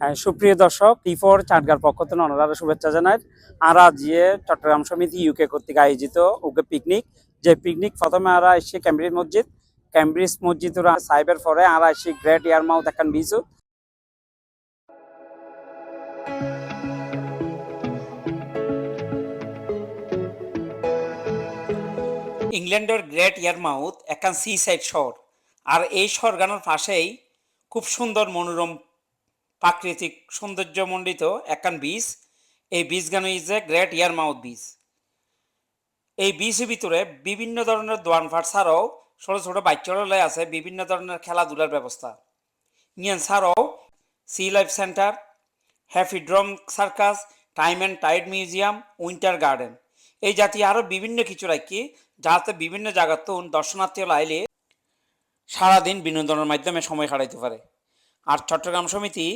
হ্যাঁ, সুপ্রিয় দর্শক টি ফোর চাটগার পক্ষ থেকে অনারা শুভেচ্ছা জানাই। আর আজকে চট্টগ্রাম সমিতি ইউকে কর্তৃক আয়োজিত উকে পিকনিক যে পিকনিক প্রথমে আরা এসে ক্যামব্রিজ মসজিদ ক্যামব্রিজ মসজিদ সাইবের পরে আরা এসে গ্রেট ইয়ারমাউথ এখন বিচু ইংল্যান্ডের গ্রেট ইয়ারমাউথ একান সি সাইড শহর। আর এই শহরগানোর পাশেই খুব সুন্দর মনোরম প্রাকৃতিক সৌন্দর্যমণ্ডিত একান বীজ। এই বীজগানো is a great Yarmouth beach এই বীজের ভিতরে বিভিন্ন ধরনের দোয়ানফাট ছাড়াও ছোটো ছোটো বাচ্চারালয় আছে, বিভিন্ন ধরনের খেলাধুলার ব্যবস্থা। ইয়ান ছাড়াও sea life centre hippodrome circus time and tide museum winter garden এই জাতীয় আরও বিভিন্ন কিছু রাখি, যাতে বিভিন্ন জায়গাতে দর্শনার্থীরা আইলে সারাদিন বিনোদনের মাধ্যমে সময় কাটাইতে পারে। আর চট্টগ্রাম সমিতি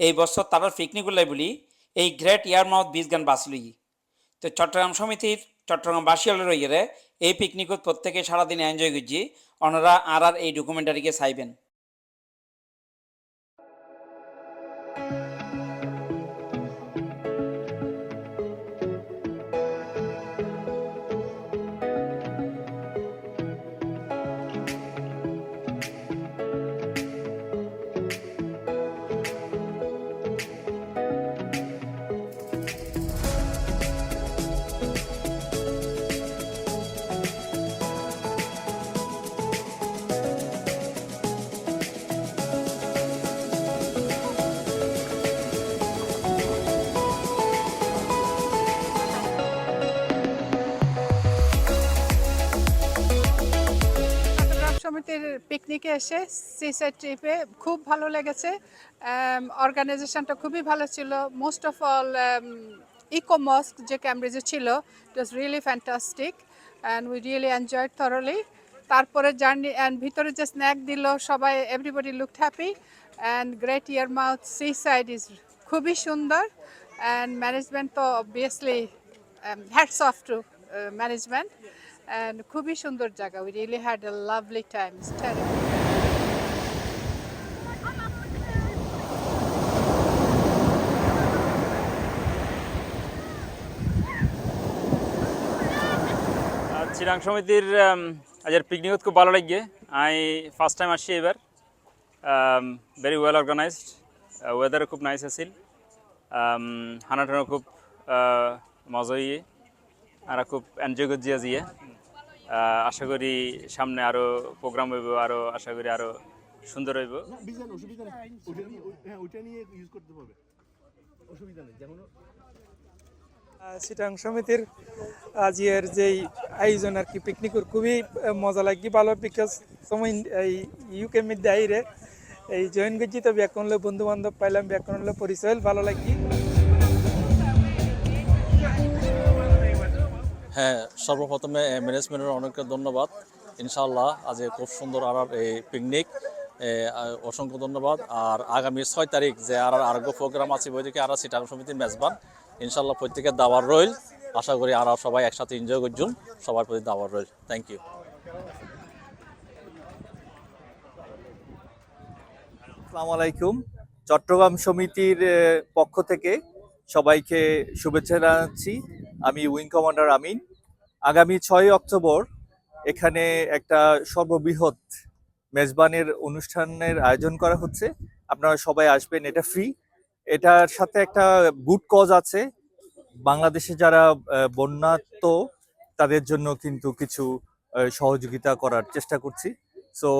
এই বছর তারা পিকনিক উল্লাই বলি, এই গ্রেট ইয়ারমাউথ বীজ গান বাঁচলই তো চট্টগ্রাম সমিতির, চট্টগ্রাম বাসিয়াল রইয়ে এই পিকনিকত প্রত্যেকে সারাদিন এনজয় করছি। ওনারা আর আর এই ডকুমেন্টারিকে চাইবেন। চট্টগ্রাম পিকনিকে এসে সিসাইড ট্রিপে খুব ভালো লেগেছে। অর্গানাইজেশনটা খুবই ভালো ছিল। Most of all eco mosque যে ক্যামব্রিজে ছিল it was really fantastic and we really enjoyed thoroughly তারপরে জার্নি অ্যান্ড ভিতরে যে স্ন্যাক দিল, সবাই everybody look happy and Great Yarmouth seaside is খুবই সুন্দর অ্যান্ড ম্যানেজমেন্ট তো obviously hats off to management and খুবই সুন্দর জায়গা we really had a lovely time Chirang সমিতির আজের পিকনিকত খুব ভালো লাগে আই ফার্স্ট টাইম আসছি এবার। ভেরি ওয়েল অর্গানাইজড ওয়েদারও খুব নাইস আছিল। হানাটানো খুব মজা ইয়ে আর খুব এনজয় করছি আজিয়ে আশা করি সামনে আরও প্রোগ্রাম হইব আরও আশা করি আরও সুন্দর হইব। ওই- হ্যাঁ ওইটা নিয়ে ইউজ করতে পারবে অসুবিধা নেই যেমন সিটাং সমিতির আজিয়ের যেই আয়োজন আর কি পিকনিকের খুবই মজা লাগি ভালো বিকজ সময় এই ইউকে মধ্যে আইরে এই জয়েন করছি তো ব্যাকরণ বন্ধু বান্ধব পাইলাম ব্যাকরণ পরিচয় ভালো লাগি। হ্যাঁ সর্বপ্রথমে ম্যানেজমেন্টের অনেক ধন্যবাদ। ইনশাল্লাহ আজ খুব সুন্দর আর এই পিকনিক অসংখ্য ধন্যবাদ। আর আগামী ছয় তারিখ যে আর আরোগ্য প্রোগ্রাম আছে বইটিকে আর সিটাং সমিতির মেজবান ইনশাল্লাহ প্রত্যেকের দাবার রইল। আশা করি আর সবাই একসাথে এনজয় করছুন, সবার প্রতি দাবার রইল। থ্যাংক ইউ আসসালামু আলাইকুম। চট্টগ্রাম সমিতির পক্ষ থেকে সবাইকে শুভেচ্ছা জানাচ্ছি। আমি উইং কমান্ডার আমিন। আগামী ছয় অক্টোবর এখানে একটা সর্ববৃহৎ মেজবানের অনুষ্ঠানের আয়োজন করা হচ্ছে। আপনারা সবাই আসবেন, এটা ফ্রি এটার সাথে একটা গুড কজ আছে। বাংলাদেশে যারা বন্যাত্ম তাদের জন্য কিন্তু কিছু সহযোগিতা করার চেষ্টা করছি। সো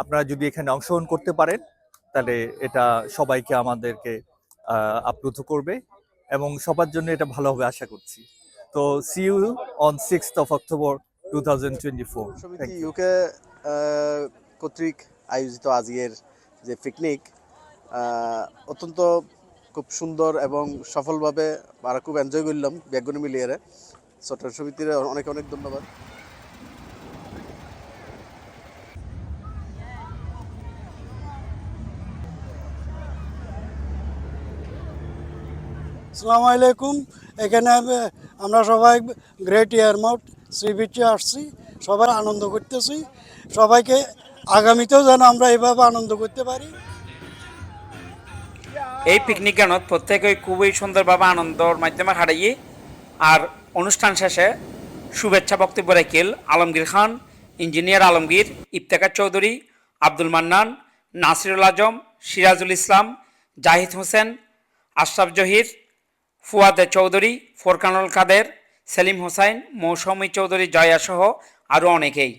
আপনারা যদি এখানে অংশগ্রহণ করতে পারেন, তাহলে এটা সবাইকে আমাদেরকে আপ্লুত করবে। এবং সবার জন্য এটা ভালো হবে আশা করছি। তো see you on six of October two thousand twenty four UK কর্তৃক আয়োজিত আজকের যে পিকনিক অত্যন্ত খুব সুন্দর এবং সফলভাবে আমরা খুব এনজয় করলাম ব্যাগগুলো মিলিয়ে। ছোট সমিতির অনেক অনেক ধন্যবাদ। আসসালামু আলাইকুম। এখানে আমরা সবাই গ্রেট ইয়ারমাউট সি বিচে আসছি, সবাই আনন্দ করতেছি। সবাইকে আগামীতেও যেন আমরা এভাবে আনন্দ করতে পারি। এই পিকনিক গানত প্রত্যেকেই খুবই সুন্দরভাবে আনন্দর মাধ্যমে হারাইয়ে আর অনুষ্ঠান শেষে শুভেচ্ছা বক্তব্য রেখেল আলমগীর খান, ইঞ্জিনিয়ার আলমগীর, ইফতেখার চৌধুরী, আব্দুল মান্নান, নাসিরুল আজম, সিরাজুল ইসলাম, জাহিদ হোসেন, আশরাফ জহির ফুয়াদে চৌধুরী, ফোরকানুল কাদের, সেলিম হোসাইন, মৌসুমী চৌধুরী জয়াসহ আরও অনেকেই।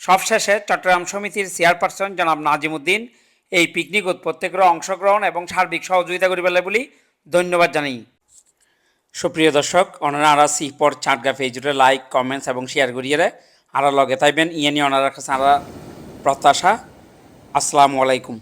সবশেষে চট্টগ্রাম সমিতির চেয়ারপারসন জনাব নাজিমুদ্দিন এই পিকনিকত প্রত্যেকের অংশগ্রহণ এবং সার্বিক সহযোগিতা করিবেলে বলি ধন্যবাদ জানাই। সুপ্রিয় দর্শক আরা সিপর চাটগা ফেজুরে লাইক, কমেন্টস এবং শেয়ার করিয়ে আরা লগে থাকবেন ইয়ে নিয়ে ওনারা কাছে আরা প্রত্যাশা। আসসালামু আলাইকুম।